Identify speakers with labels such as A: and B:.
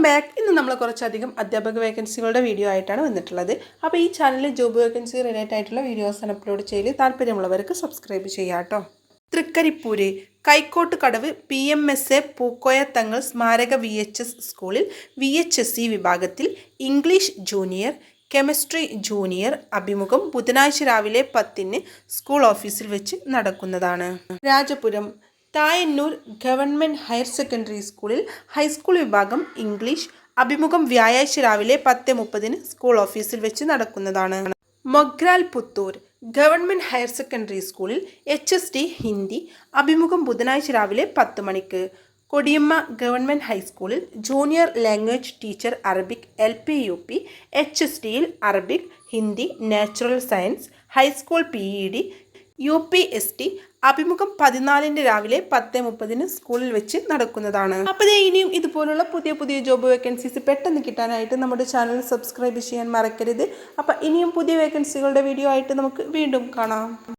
A: Welcome back ഇന്ന് നമ്മൾ കുറച്ചധികം അധ്യാപക വേക്കൻസികളുടെ വീഡിയോ ആയിട്ടാണ് വന്നിട്ടുള്ളത്. അപ്പോൾ ഈ ചാനലിൽ ജോബ് വേക്കൻസി റിലേറ്റഡ് ആയിട്ടുള്ള വീഡിയോസാണ് അപ്ലോഡ് ചെയ്യൽ താല്പര്യമുള്ളവർക്ക് സബ്സ്ക്രൈബ് ചെയ്യാം കേട്ടോ. Trikaripur Kaikottu Kadavu P M S A Pookoya Thangal സ്മാരക വി എച്ച് എസ് സ്കൂളിൽ വി എച്ച് എസ് സി വിഭാഗത്തിൽ ഇംഗ്ലീഷ് ജൂനിയർ കെമിസ്ട്രി ജൂനിയർ അഭിമുഖം ബുധനാഴ്ച രാവിലെ പത്തിന് സ്കൂൾ ഓഫീസിൽ വെച്ച് നടക്കുന്നതാണ്. Rajapuram Thayannur government higher secondary സ്കൂളിൽ ഹൈസ്കൂൾ വിഭാഗം ഇംഗ്ലീഷ് അഭിമുഖം വ്യാഴാഴ്ച രാവിലെ പത്ത് മുപ്പതിന് സ്കൂൾ ഓഫീസിൽ വെച്ച് നടക്കുന്നതാണ്. Mogral Puthur government higher secondary സ്കൂളിൽ എച്ച് എസ് ഡി ഹിന്ദി അഭിമുഖം ബുധനാഴ്ച രാവിലെ പത്ത് മണിക്ക്. കൊടിയമ്മ ഗവൺമെന്റ് ഹൈസ്കൂളിൽ junior language teacher Arabic L P U P H S ഡിയിൽ Arabic Hindi natural science high school P E D U P S T അഭിമുഖം പതിനാലിന്റെ രാവിലെ പത്ത് മുപ്പതിന് സ്കൂളിൽ വെച്ച് നടക്കുന്നതാണ്. അപ്പോൾ ഇനിയും ഇതുപോലുള്ള പുതിയ പുതിയ ജോബ് വേക്കൻസീസ് പെട്ടെന്ന് കിട്ടാനായിട്ട് നമ്മുടെ ചാനൽ സബ്സ്ക്രൈബ് ചെയ്യാൻ മറക്കരുത്. അപ്പോൾ ഇനിയും പുതിയ വേക്കൻസികളുടെ വീഡിയോ ആയിട്ട് നമുക്ക് വീണ്ടും കാണാം.